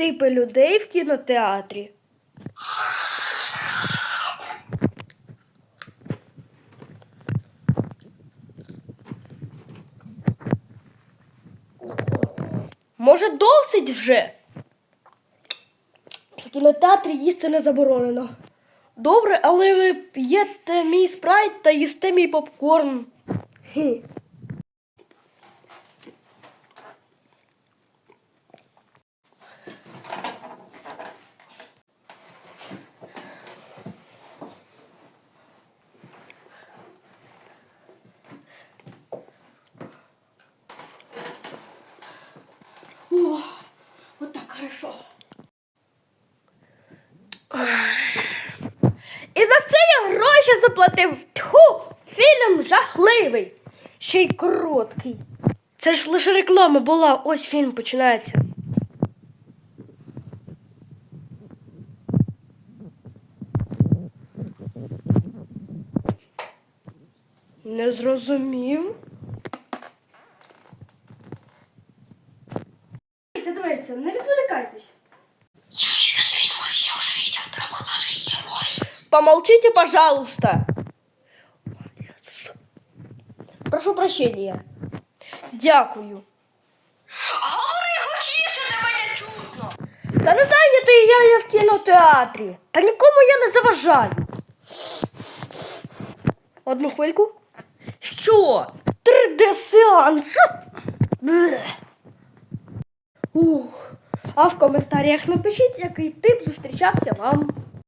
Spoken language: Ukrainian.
типи людей в кінотеатрі. Може, досить вже? В кінотеатрі їсти не заборонено. Добре, але ви п'єте мій спрайт та їсте мій попкорн. Хі. Хорошо. І за це я гроші заплатив. Тьху, фільм жахливий. Ще й короткий. Це ж лише реклама була, ось фільм починається. Не зрозумів. Дивіться, дивіться, не відволікайтесь. Помолчите, пожалуйста. Прошу прощения. Дякую. Говори гучніше, тебе не чутно. Та не зайнятий я, я в кінотеатрі. Та нікому я не заважаю. Одну хвильку. Що? 3D-сеанс? А в коментарях напишіть, який тип зустрічався вам.